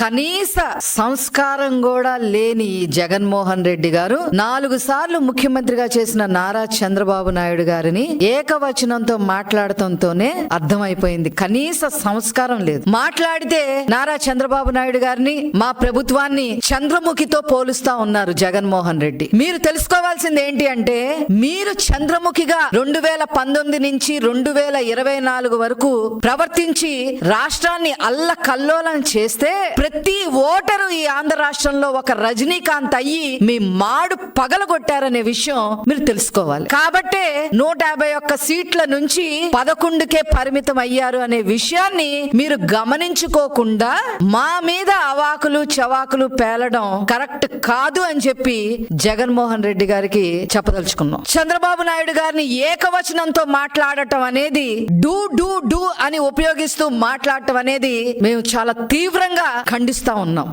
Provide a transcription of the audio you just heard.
కనీస సంస్కారం కూడా లేని ఈ జగన్మోహన్ రెడ్డి గారు నాలుగు సార్లు ముఖ్యమంత్రిగా చేసిన నారా చంద్రబాబు నాయుడు గారిని ఏకవచనంతో మాట్లాడటంతోనే అర్థమైపోయింది. కనీస సంస్కారం లేదు. మాట్లాడితే నారా చంద్రబాబు నాయుడు గారిని మా ప్రభుత్వాన్ని చంద్రముఖితో పోలుస్తా ఉన్నారు జగన్మోహన్ రెడ్డి. మీరు తెలుసుకోవాల్సింది ఏంటి అంటే మీరు చంద్రముఖిగా రెండు వేల పంతొమ్మిది నుంచి రెండు వేల ఇరవై నాలుగు వరకు ప్రవర్తించి రాష్ట్రాన్ని అల్ల కల్లోలం చేస్తే ప్రతి ఓటరు ఈ ఆంధ్ర రాష్ట్రంలో ఒక రజనీకాంత్ అయ్యి మీ మాడు పగలగొట్టారనే విషయం మీరు తెలుసుకోవాలి. కాబట్టే నూట యాభై ఒక్క సీట్ల నుంచి పదకొండుకే పరిమితం అయ్యారు అనే విషయాన్ని మీరు గమనించుకోకుండా మా మీద అవాకులు చవాకులు పేలడం కరెక్ట్ కాదు అని చెప్పి జగన్మోహన్ రెడ్డి గారికి చెప్పదలుచుకున్నాం. చంద్రబాబు నాయుడు గారిని ఏకవచనంతో మాట్లాడటం అనేది డూ డూ డూ అని ఉపయోగిస్తూ మాట్లాడటం అనేది మేము చాలా తీవ్రంగా పండిస్తూ ఉన్నాం.